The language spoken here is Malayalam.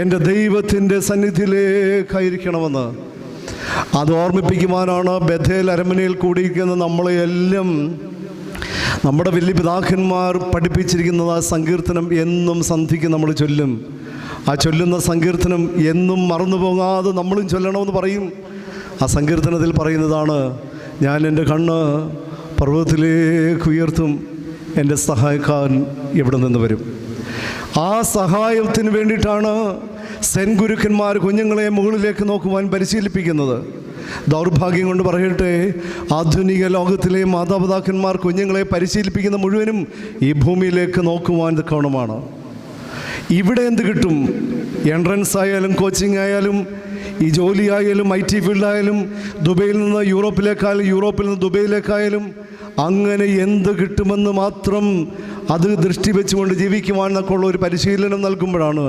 എന്റെ ദൈവത്തിന്റെ സന്നിധിയിലേക്കായിരിക്കണമെന്ന്. അത് ഓർമ്മിപ്പിക്കുവാനാണ് ബഥേൽ അരമനയിൽ കൂടിയിരിക്കുന്ന നമ്മളെയെല്ലാം നമ്മുടെ വലിയ പിതാക്കന്മാർ പഠിപ്പിച്ചിരിക്കുന്നത് ആ സങ്കീർത്തനം എന്നും സന്ധിക്ക് നമ്മൾ ചൊല്ലും. ആ ചൊല്ലുന്ന സങ്കീർത്തനം എന്നും മറന്നു പോകാതെ നമ്മളും ചൊല്ലണമെന്ന് പറയും. ആ സങ്കീർത്തനത്തിൽ പറയുന്നതാണ് ഞാൻ എന്റെ കണ്ണ് പർവതത്തിലേക്ക് ഉയർത്തും എന്റെ സഹായക്കാരൻ ഇവിടെ നിന്ന് വരും. ആ സഹായത്തിന് വേണ്ടിയിട്ടാണ് സെൻ ഗുരുക്കന്മാർ കുഞ്ഞുങ്ങളെ മുകളിലേക്ക് നോക്കുവാൻ പരിശീലിപ്പിക്കുന്നത്. ദൗർഭാഗ്യം കൊണ്ട് പറയട്ടെ ആധുനിക ലോകത്തിലെ മാതാപിതാക്കന്മാർ കുഞ്ഞുങ്ങളെ പരിശീലിപ്പിക്കുന്ന മുഴുവനും ഈ ഭൂമിയിലേക്ക് നോക്കുവാൻ കാണുമാണ് ഇവിടെ എന്ത് കിട്ടും? എൻട്രൻസ് ആയാലും കോച്ചിങ് ആയാലും ഈ ജോലിയായാലും ഐ ടി ഫീൽഡായാലും ദുബൈയിൽ നിന്ന് യൂറോപ്പിലേക്കായാലും യൂറോപ്പിൽ നിന്ന് ദുബൈയിലേക്കായാലും അങ്ങനെ എന്ത് കിട്ടുമെന്ന് മാത്രം അത് ദൃഷ്ടി വെച്ചുകൊണ്ട് ജീവിക്കുവാൻ എന്നൊക്കെയുള്ള ഒരു പരിശീലനം നൽകുമ്പോഴാണ്